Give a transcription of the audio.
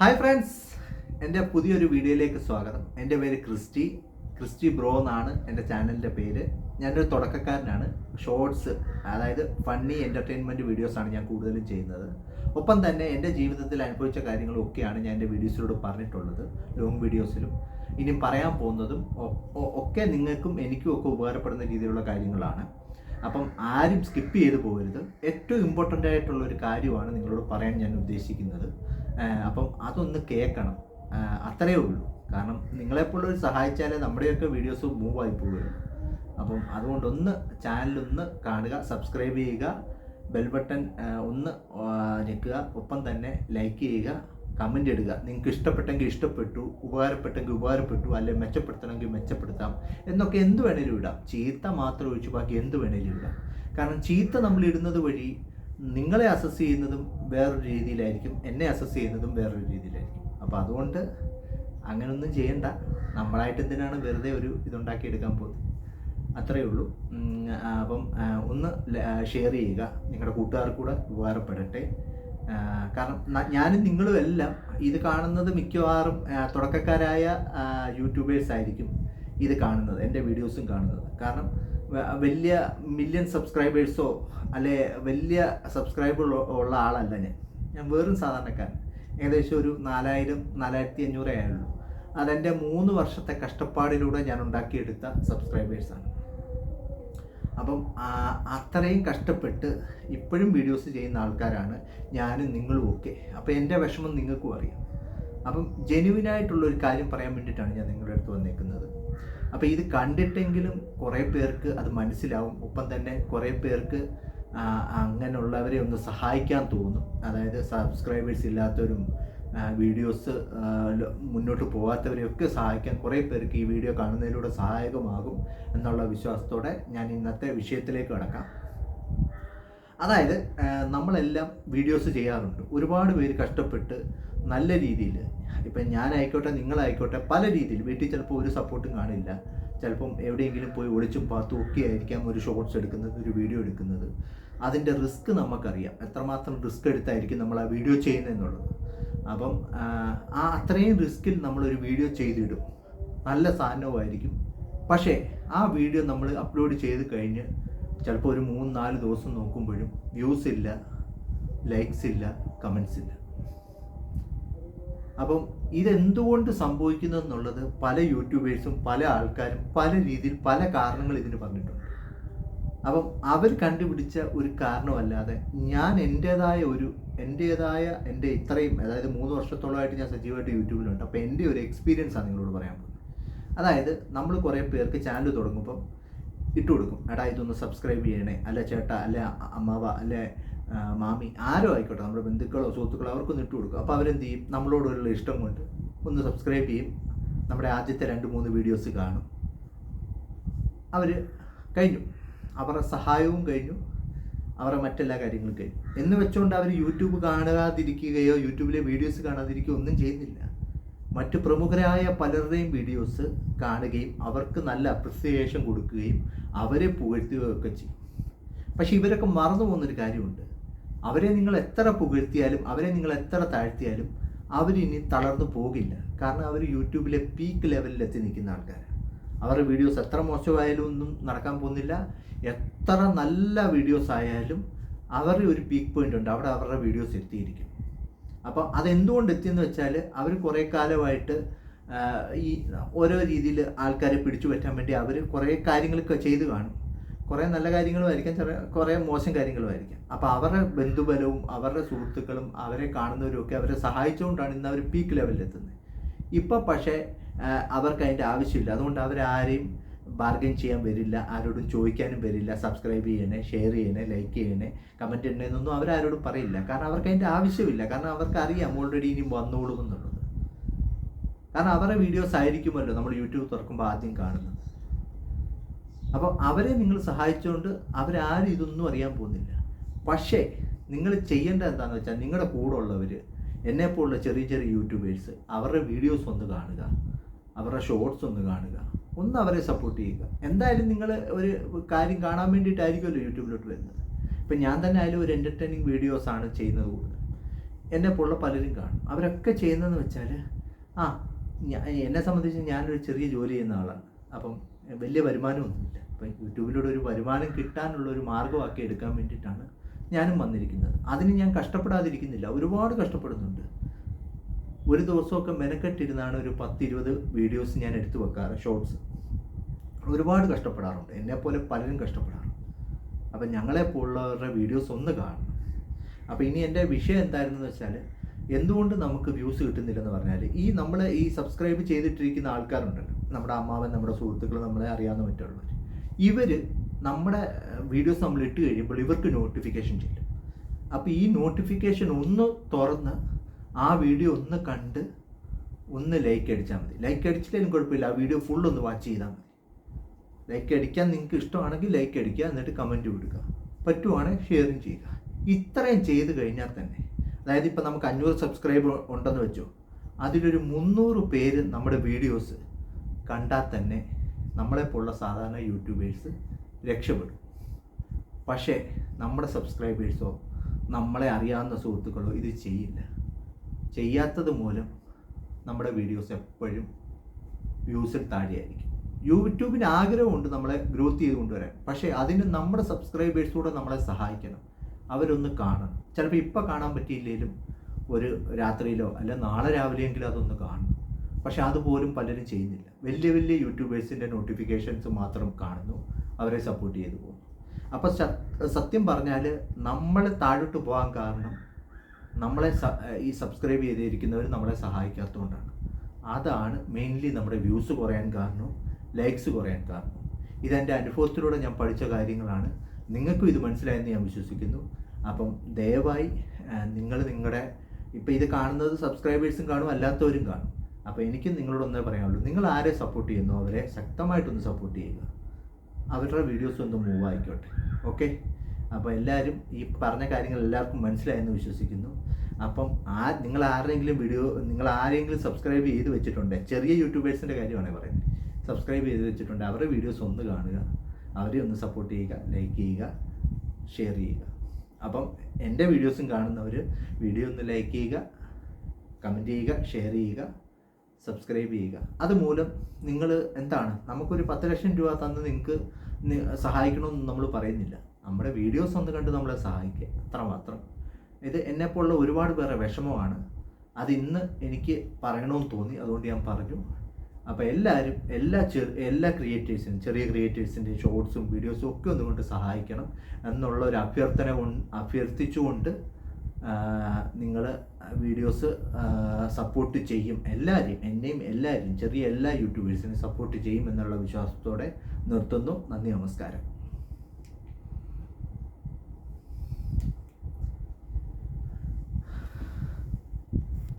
Hi friends എന്റെ പുതിയൊരു വീഡിയോയിലേക്ക് സ്വാഗതം. എന്റെ പേര് ക്രിസ്റ്റി. ക്രിസ്റ്റി ബ്രോ എന്നാണ് എന്റെ ചാനലിന്റെ പേര്. ഞാനൊരു തുടക്കക്കാരനാണ്. ഷോർട്സ് അതായത് ഫണ്ണി എന്റർടൈൻമെന്റ് വീഡിയോസാണ് ഞാൻ കൂടുതലും ചെയ്യുന്നത്. ഒപ്പം തന്നെ എന്റെ ജീവിതത്തിൽ അനുഭവിച്ച കാര്യങ്ങളൊക്കെയാണ് ഞാൻ എന്റെ വീഡിയോസിലൂടെ പറഞ്ഞിട്ടുള്ളത്. ലോങ് വീഡിയോസിലും ഇനി പറയാൻ പോകുന്നതും ഒക്കെ നിങ്ങൾക്കും എനിക്കും ഒക്കെ ഉപകാരപ്പെടുന്ന രീതിയിലുള്ള കാര്യങ്ങളാണ്. അപ്പം ആരും സ്കിപ്പ് ചെയ്ത് പോകരുത്. ഏറ്റവും ഇമ്പോർട്ടന്റ് ആയിട്ടുള്ള ഒരു കാര്യമാണ് നിങ്ങളോട് പറയാൻ ഞാൻ ഉദ്ദേശിക്കുന്നത്. അപ്പം അതൊന്ന് കേൾക്കണം. അത്രയേ ഉള്ളൂ. കാരണം നിങ്ങളെപ്പോലൊരു സഹായിച്ചാലേ നമ്മുടെയൊക്കെ വീഡിയോസ് മൂവ് ആയി പോകുള്ളൂ അപ്പം അതുകൊണ്ടൊന്ന് ചാനലൊന്ന് കാണുക സബ്സ്ക്രൈബ് ചെയ്യുക ബെൽ ബട്ടൺ ഒന്ന് ഞെക്കുക ഒപ്പം തന്നെ ലൈക്ക് ചെയ്യുക കമന്റ് ഇടുക. നിങ്ങൾക്ക് ഇഷ്ടപ്പെട്ടെങ്കിൽ ഇഷ്ടപ്പെട്ടു ഉപകാരപ്പെട്ടെങ്കിൽ ഉപകാരപ്പെട്ടു അല്ലെ മെച്ചപ്പെടുത്തണമെങ്കിൽ മെച്ചപ്പെടുത്താം. എന്നൊക്കെ എന്ത് വേണേലും ഇടാം. ചീത്ത മാത്രം ഒഴിച്ച് ബാക്കി എന്ത് വേണേലും ഇടാം. കാരണം ചീത്ത നമ്മൾ ഇടുന്നത് വഴി നിങ്ങളെ അസസ് ചെയ്യുന്നതും വേറൊരു രീതിയിലായിരിക്കും എന്നെ അസസ് ചെയ്യുന്നതും വേറൊരു രീതിയിലായിരിക്കും. അപ്പോൾ അതുകൊണ്ട് അങ്ങനൊന്നും ചെയ്യണ്ട. നമ്മളായിട്ട് എന്തിനാണ് വെറുതെ ഒരു ഇതുണ്ടാക്കി എടുക്കാൻ പോകുന്നത്? അത്രയേ ഉള്ളൂ. അപ്പം ഒന്ന് ഷെയർ ചെയ്യുക. നിങ്ങളുടെ കൂട്ടുകാർക്ക് കൂടെ ഉപകാരപ്പെടട്ടെ. കാരണം ഞാനും നിങ്ങളും എല്ലാം ഇത് കാണുന്നത് മിക്കവാറും തുടക്കക്കാരായ യൂട്യൂബേഴ്സ് ആയിരിക്കും ഇത് കാണുന്നത് എന്റെ വീഡിയോസും കാണുന്നത്. കാരണം വലിയ മില്യൺ സബ്സ്ക്രൈബേഴ്സോ അല്ലെ വലിയ സബ്സ്ക്രൈബർ ഉള്ള ആളല്ല ഞാൻ. ഞാൻ വെറും സാധാരണക്കാരൻ. ഏകദേശം ഒരു നാലായിരം നാലായിരത്തി അഞ്ഞൂറേ ആയുള്ളൂ. അതെന്റെ മൂന്ന് വർഷത്തെ കഷ്ടപ്പാടിലൂടെ ഞാൻ ഉണ്ടാക്കിയെടുത്ത സബ്സ്ക്രൈബേഴ്സാണ് അപ്പം അത്രയും കഷ്ടപ്പെട്ട് ഇപ്പോഴും വീഡിയോസ് ചെയ്യുന്ന ആൾക്കാരാണ് ഞാനും നിങ്ങളും ഒക്കെ. അപ്പം എന്റെ വിഷമം നിങ്ങൾക്കും അറിയാം. അപ്പം ജെനുവിനായിട്ടുള്ള ഒരു കാര്യം പറയാൻ വേണ്ടിയിട്ടാണ് ഞാൻ നിങ്ങളുടെ അടുത്ത് വന്നേക്കുന്നത്. അപ്പോൾ ഇത് കണ്ടിട്ടെങ്കിലും കുറേ പേർക്ക് അത് മനസ്സിലാവും. ഒപ്പം തന്നെ കുറേ പേർക്ക് അങ്ങനെയുള്ളവരെ ഒന്ന് സഹായിക്കാൻ തോന്നും. അതായത് സബ്സ്ക്രൈബേഴ്സ് ഇല്ലാത്തവരും വീഡിയോസ് മുന്നോട്ട് പോകാത്തവരെയൊക്കെ സഹായിക്കാൻ കുറേ പേർക്ക് ഈ വീഡിയോ കാണുന്നതിലൂടെ സഹായകമാകും എന്നുള്ള വിശ്വാസത്തോടെ ഞാൻ ഇന്നത്തെ വിഷയത്തിലേക്ക് കടക്കാം. അതായത് നമ്മളെല്ലാം വീഡിയോസ് ചെയ്യാറുണ്ട്. ഒരുപാട് പേര് കഷ്ടപ്പെട്ട് നല്ല രീതിയിൽ ഇപ്പം ഞാനായിക്കോട്ടെ നിങ്ങളായിക്കോട്ടെ പല രീതിയിൽ വീട്ടിൽ ചിലപ്പോൾ ഒരു സപ്പോർട്ടും കാണില്ല. ചിലപ്പം എവിടെയെങ്കിലും പോയി ഒളിച്ചും പാത്തും ഒക്കെ ആയിരിക്കാം ഒരു ഷോർട്സ് എടുക്കുന്നത് ഒരു വീഡിയോ എടുക്കുന്നത്. അതിന്റെ റിസ്ക് നമുക്കറിയാം. എത്രമാത്രം റിസ്ക് എടുത്തായിരിക്കും നമ്മൾ ആ വീഡിയോ ചെയ്യുന്നതെന്നുള്ളത് അപ്പം ആ, അത്രയും റിസ്കിൽ നമ്മളൊരു വീഡിയോ ചെയ്തിടും. നല്ല സാധനവുമായിരിക്കും പക്ഷേ ആ വീഡിയോ നമ്മൾ അപ്ലോഡ് ചെയ്ത് കഴിഞ്ഞ് ചിലപ്പോൾ ഒരു മൂന്ന് നാല് ദിവസം നോക്കുമ്പോഴും വ്യൂസ് ഇല്ല ലൈക്സ് ഇല്ല കമൻസ് ഇല്ല. അപ്പം ഇതെന്തുകൊണ്ട് സംഭവിക്കുന്നു എന്നുള്ളത് പല യൂട്യൂബേഴ്സും പല ആൾക്കാരും പല രീതിയിൽ പല കാരണങ്ങൾ ഇതിന് പറഞ്ഞിട്ടുണ്ട്. അപ്പം അവർ കണ്ടുപിടിച്ച ഒരു കാരണമല്ലാതെ ഞാൻ എന്റേതായ ഒരു എന്റേതായ എന്റെ ഇത്രയും അതായത് മൂന്ന് വർഷത്തോളമായിട്ട് ഞാൻ സജീവമായിട്ട് യൂട്യൂബിലുണ്ട്. അപ്പോൾ എന്റെ ഒരു എക്സ്പീരിയൻസ് ആണ് നിങ്ങളോട് പറയാൻ പോകുന്നത്. അതായത് നമ്മൾ കുറേ പേർക്ക് ചാനൽ തുടങ്ങുമ്പം ഇട്ട് കൊടുക്കും എടാ ഇതൊന്ന് സബ്സ്ക്രൈബ് ചെയ്യണേ. അല്ല ചേട്ടാ അല്ലെ അമ്മാവ അല്ലെ മാമി ആരോ ആയിക്കോട്ടെ നമ്മുടെ ബന്ധുക്കളോ സുഹൃത്തുക്കളോ അവർക്കൊന്ന് ഇട്ട് കൊടുക്കും അപ്പോൾ അവരെന്ത് ചെയ്യും? നമ്മളോടുള്ള ഇഷ്ടം കൊണ്ട് ഒന്ന് സബ്സ്ക്രൈബ് ചെയ്യും. നമ്മുടെ ആദ്യത്തെ രണ്ട് മൂന്ന് വീഡിയോസ് കാണും. അവർ കഴിഞ്ഞു. അവരുടെ സഹായവും കഴിഞ്ഞു. അവരുടെ മറ്റെല്ലാ കാര്യങ്ങളും കഴിഞ്ഞു. എന്ന് വെച്ചുകൊണ്ട് അവർ യൂട്യൂബ് കാണാതിരിക്കുകയോ യൂട്യൂബിലെ വീഡിയോസ് കാണാതിരിക്കുകയോ ഒന്നും ചെയ്യുന്നില്ല. മറ്റ് പ്രമുഖരായ പലരുടെയും വീഡിയോസ് കാണുകയും അവർക്ക് നല്ല അപ്രിസിയേഷൻ കൊടുക്കുകയും അവരെ പുകഴ്ത്തുകയൊക്കെ ചെയ്യും. പക്ഷേ ഇവരൊക്കെ മറന്നു പോകുന്നൊരു കാര്യമുണ്ട്. അവരെ നിങ്ങൾ എത്ര പുകഴ്ത്തിയാലും അവരെ നിങ്ങൾ എത്ര താഴ്ത്തിയാലും അവരിനി തളർന്നു പോകില്ല. കാരണം അവർ യൂട്യൂബിലെ പീക്ക് ലെവലിൽ എത്തി നിൽക്കുന്ന ആൾക്കാരാണ് അവരുടെ വീഡിയോസ് എത്ര മോശമായാലും ഒന്നും നടക്കാൻ പോകുന്നില്ല. എത്ര നല്ല വീഡിയോസ് ആയാലും അവരുടെ ഒരു പീക്ക് പോയിന്റ് ഉണ്ട്. അവിടെ അവരുടെ വീഡിയോസ് എത്തിയിരിക്കും. അപ്പോൾ അതെന്തുകൊണ്ട് എത്തിയെന്ന് വെച്ചാൽ അവർ കുറേ കാലമായിട്ട് ഈ ഓരോ രീതിയിൽ ആൾക്കാരെ പിടിച്ചു പറ്റാൻ വേണ്ടി അവർ കുറേ കാര്യങ്ങളൊക്കെ ചെയ്തു കാണും. കുറേ നല്ല കാര്യങ്ങളും ആയിരിക്കാം ചെറിയ കുറേ മോശം കാര്യങ്ങളും ആയിരിക്കാം അപ്പോൾ അവരുടെ ബന്ധുബലവും അവരുടെ സുഹൃത്തുക്കളും അവരെ കാണുന്നവരും ഒക്കെ അവരെ സഹായിച്ചുകൊണ്ടാണ് ഇന്ന് അവർ പീക്ക് ലെവലിൽ എത്തുന്നത് ഇപ്പം പക്ഷേ അവർക്ക് അതിന്റെ ആവശ്യമില്ല. അതുകൊണ്ട് അവരാരെയും ബാർഗൈൻ ചെയ്യാൻ വരില്ല ആരോടും ചോദിക്കാനും വരില്ല. സബ്സ്ക്രൈബ് ചെയ്യണേ ഷെയർ ചെയ്യണേ ലൈക്ക് ചെയ്യണേ കമന്റ് ചെയ്യണേ എന്നൊന്നും അവരാരോടും പറയില്ല. കാരണം അവർക്ക് അതിന്റെ ആവശ്യമില്ല. കാരണം അവർക്ക് അറിയാം ഓൾറെഡി ഇനി വന്നോളും എന്നുള്ളത്. കാരണം അവരുടെ വീഡിയോസ് ആയിരിക്കുമല്ലോ നമ്മൾ യൂട്യൂബ് തുറക്കുമ്പോൾ ആദ്യം കാണുന്നത്. അപ്പോൾ അവരെ നിങ്ങൾ സഹായിച്ചുകൊണ്ട് അവരാരും ഇതൊന്നും അറിയാൻ പോകുന്നില്ല. പക്ഷേ നിങ്ങൾ ചെയ്യേണ്ട എന്താണെന്ന് വെച്ചാൽ നിങ്ങളുടെ കൂടെ ഉള്ളവർ എന്നെപ്പോലുള്ള ചെറിയ ചെറിയ യൂട്യൂബേഴ്സ് അവരുടെ വീഡിയോസ് ഒന്ന് കാണുക അവരുടെ ഷോർട്സ് ഒന്ന് കാണുക ഒന്ന് അവരെ സപ്പോർട്ട് ചെയ്യുക. എന്തായാലും നിങ്ങൾ ഒരു കാര്യം കാണാൻ വേണ്ടിയിട്ടായിരിക്കുമല്ലോ യൂട്യൂബിലോട്ട് വരുന്നത്. ഇപ്പം ഞാൻ തന്നെ ആയാലും ഒരു എന്റർടൈനിങ് വീഡിയോസാണ് ചെയ്യുന്നത് കൂടുതൽ. എന്നെപ്പോലുള്ള പലരും കാണും. അവരൊക്കെ ചെയ്യുന്നതെന്ന് വെച്ചാൽ ആ എന്നെ സംബന്ധിച്ച് ഞാനൊരു ചെറിയ ജോലി ചെയ്യുന്ന ആളാണ്. അപ്പം വലിയ വരുമാനമൊന്നുമില്ല. അപ്പം യൂട്യൂബിലൂടെ ഒരു വരുമാനം കിട്ടാനുള്ള ഒരു മാർഗമാക്കി എടുക്കാൻ വേണ്ടിയിട്ടാണ് ഞാനും വന്നിരിക്കുന്നത്. അതിന് ഞാൻ കഷ്ടപ്പെടാതിരിക്കുന്നില്ല. ഒരുപാട് കഷ്ടപ്പെടുന്നുണ്ട്. ഒരു ദിവസമൊക്കെ മെനക്കെട്ടിരുന്നാണ് ഒരു പത്ത് ഇരുപത് വീഡിയോസ് ഞാൻ എടുത്തു വെക്കാറ് ഷോർട്സ്. ഒരുപാട് കഷ്ടപ്പെടാറുണ്ട്. എന്നെപ്പോലെ പലരും കഷ്ടപ്പെടാറുണ്ട്. അപ്പം ഞങ്ങളെപ്പോലുള്ളവരുടെ വീഡിയോസ് ഒന്ന് കാണണം. അപ്പോൾ ഇനി എന്റെ വിഷയം എന്തായിരുന്നു വെച്ചാൽ എന്തുകൊണ്ട് നമുക്ക് വ്യൂസ് കിട്ടുന്നില്ലെന്ന് പറഞ്ഞാൽ ഈ നമ്മൾ ഈ സബ്സ്ക്രൈബ് ചെയ്തിട്ടിരിക്കുന്ന ആൾക്കാരുണ്ടല്ലോ. നമ്മുടെ അമ്മാവൻ നമ്മുടെ സുഹൃത്തുക്കൾ നമ്മളെ അറിയാവുന്ന മറ്റുള്ളവർ. ഇവർ നമ്മുടെ വീഡിയോസ് നമ്മൾ ഇട്ട് കഴിയുമ്പോൾ ഇവർക്ക് നോട്ടിഫിക്കേഷൻ ചെയ്യും. അപ്പോൾ ഈ നോട്ടിഫിക്കേഷൻ ഒന്ന് തുറന്ന് ആ വീഡിയോ ഒന്ന് കണ്ട് ഒന്ന് ലൈക്ക് അടിച്ചാൽ മതി. ലൈക്ക് അടിച്ചിട്ടും കുഴപ്പമില്ല. ആ വീഡിയോ ഫുൾ ഒന്ന് വാച്ച് ചെയ്താൽ മതി. ലൈക്ക് അടിക്കാൻ നിങ്ങൾക്ക് ഇഷ്ടമാണെങ്കിൽ ലൈക്ക് അടിക്കുക എന്നിട്ട് കമന്റ് കൊടുക്കുക പറ്റുവാണെങ്കിൽ ഷെയറും ചെയ്യുക. ഇത്രയും ചെയ്ത് കഴിഞ്ഞാൽ തന്നെ അതായത് ഇപ്പം നമുക്ക് അഞ്ഞൂറ് സബ്സ്ക്രൈബർ ഉണ്ടെന്ന് വെച്ചോ അതിലൊരു മുന്നൂറ് പേര് നമ്മുടെ വീഡിയോസ് കണ്ടാൽ തന്നെ നമ്മളെപ്പോലുള്ള സാധാരണ യൂട്യൂബേഴ്സ് രക്ഷപ്പെടും. പക്ഷേ നമ്മുടെ സബ്സ്ക്രൈബേഴ്സോ നമ്മളെ അറിയാവുന്ന സുഹൃത്തുക്കളോ ഇത് ചെയ്യില്ല. ചെയ്യാത്തത് മൂലം നമ്മുടെ വീഡിയോസ് എപ്പോഴും വ്യൂസിൽ താഴെയായിരിക്കും. യൂട്യൂബിന് ആഗ്രഹമുണ്ട് നമ്മളെ ഗ്രോത്ത് ചെയ്ത് കൊണ്ടുവരാൻ പക്ഷേ അതിന് നമ്മുടെ സബ്സ്ക്രൈബേഴ്സൂടെ നമ്മളെ സഹായിക്കണം. അവരൊന്ന് കാണണം. ചിലപ്പോൾ ഇപ്പം കാണാൻ പറ്റിയില്ലെങ്കിലും ഒരു രാത്രിയിലോ അല്ല നാളെ രാവിലെയെങ്കിലും അതൊന്ന് കാണും പക്ഷെ അതുപോലും പലരും ചെയ്യുന്നില്ല. വലിയ വലിയ യൂട്യൂബേഴ്സിന്റെ നോട്ടിഫിക്കേഷൻസ് മാത്രം കാണുന്നു. അവരെ സപ്പോർട്ട് ചെയ്തു പോകും അപ്പോൾ സത്യം പറഞ്ഞാൽ നമ്മൾ താഴോട്ട് പോകാൻ കാരണം നമ്മളെ ഈ സബ്സ്ക്രൈബ് ചെയ്തിരിക്കുന്നവർ നമ്മളെ സഹായിക്കാത്തതുകൊണ്ടാണ്. അതാണ് മെയിൻലി നമ്മുടെ വ്യൂസ് കുറയാൻ കാരണം ലൈക്സ് കുറയാൻ കാരണം. ഇതെന്റെ അനുഭവത്തിലൂടെ ഞാൻ പഠിച്ച കാര്യങ്ങളാണ്. നിങ്ങൾക്കും ഇത് മനസ്സിലായെന്ന് ഞാൻ വിശ്വസിക്കുന്നു. അപ്പം ദയവായി നിങ്ങൾ നിങ്ങളുടെ ഇപ്പം ഇത് കാണുന്നത് സബ്സ്ക്രൈബേഴ്സും കാണും അല്ലാത്തവരും കാണും. അപ്പോൾ എനിക്കും നിങ്ങളോട് ഒന്നേ പറയാനുള്ളൂ. നിങ്ങൾ ആരെ സപ്പോർട്ട് ചെയ്യുന്നു അവരെ ശക്തമായിട്ടൊന്ന് സപ്പോർട്ട് ചെയ്യുക. അവരുടെ വീഡിയോസ് ഒന്ന് മൂവ് ആയിക്കോട്ടെ. ഓക്കെ അപ്പോൾ എല്ലാവരും ഈ പറഞ്ഞ കാര്യങ്ങൾ എല്ലാവർക്കും മനസ്സിലായെന്ന് വിശ്വസിക്കുന്നു. അപ്പം ആ നിങ്ങൾ ആരെങ്കിലും വീഡിയോ നിങ്ങൾ ആരെങ്കിലും സബ്സ്ക്രൈബ് ചെയ്ത് വെച്ചിട്ടുണ്ട് ചെറിയ യൂട്യൂബേഴ്സിന്റെ കാര്യമാണ് പറയുന്നത്. സബ്സ്ക്രൈബ് ചെയ്ത് വെച്ചിട്ടുണ്ട് അവരുടെ വീഡിയോസ് ഒന്ന് കാണുക. അവരെ ഒന്ന് സപ്പോർട്ട് ചെയ്യുക ലൈക്ക് ചെയ്യുക ഷെയർ ചെയ്യുക. അപ്പം എന്റെ വീഡിയോസും കാണുന്നവർ വീഡിയോ ഒന്ന് ലൈക്ക് ചെയ്യുക കമന്റ് ചെയ്യുക ഷെയർ ചെയ്യുക. സബ്സ്ക്രൈബ് ചെയ്യുക. അതുമൂലം നിങ്ങൾ എന്താണ്? നമുക്കൊരു പത്ത് ലക്ഷം രൂപ തന്ന് നിങ്ങൾക്ക് സഹായിക്കണമെന്ന് നമ്മൾ പറയുന്നില്ല. നമ്മുടെ വീഡിയോസ് ഒന്ന് കണ്ട് നമ്മളെ സഹായിക്കുക. അത്രമാത്രം ഇത് എന്നെപ്പോലുള്ള ഒരുപാട് പേരെ വിഷമമാണ്. അത് ഇന്ന് എനിക്ക് പറയണമെന്ന് തോന്നി. അതുകൊണ്ട് ഞാൻ പറഞ്ഞു. അപ്പോൾ എല്ലാവരും എല്ലാ ചെറു എല്ലാ ക്രിയേറ്റേഴ്സിനും ചെറിയ ക്രിയേറ്റേഴ്സിന്റെ ഷോർട്സും വീഡിയോസും ഒക്കെ ഒന്നുകൊണ്ട് സഹായിക്കണം എന്നുള്ള ഒരു അഭ്യർത്ഥന കൊണ്ട് അഭ്യർത്ഥിച്ചുകൊണ്ട് നിങ്ങൾ വീഡിയോസ് സപ്പോർട്ട് ചെയ്യും എല്ലാവരെയും എന്നെയും എല്ലാവരെയും ചെറിയ എല്ലാ യൂട്യൂബേഴ്സിനെയും സപ്പോർട്ട് ചെയ്യും എന്നുള്ള വിശ്വാസത്തോടെ നിർത്തുന്നു. നന്ദി നമസ്കാരം.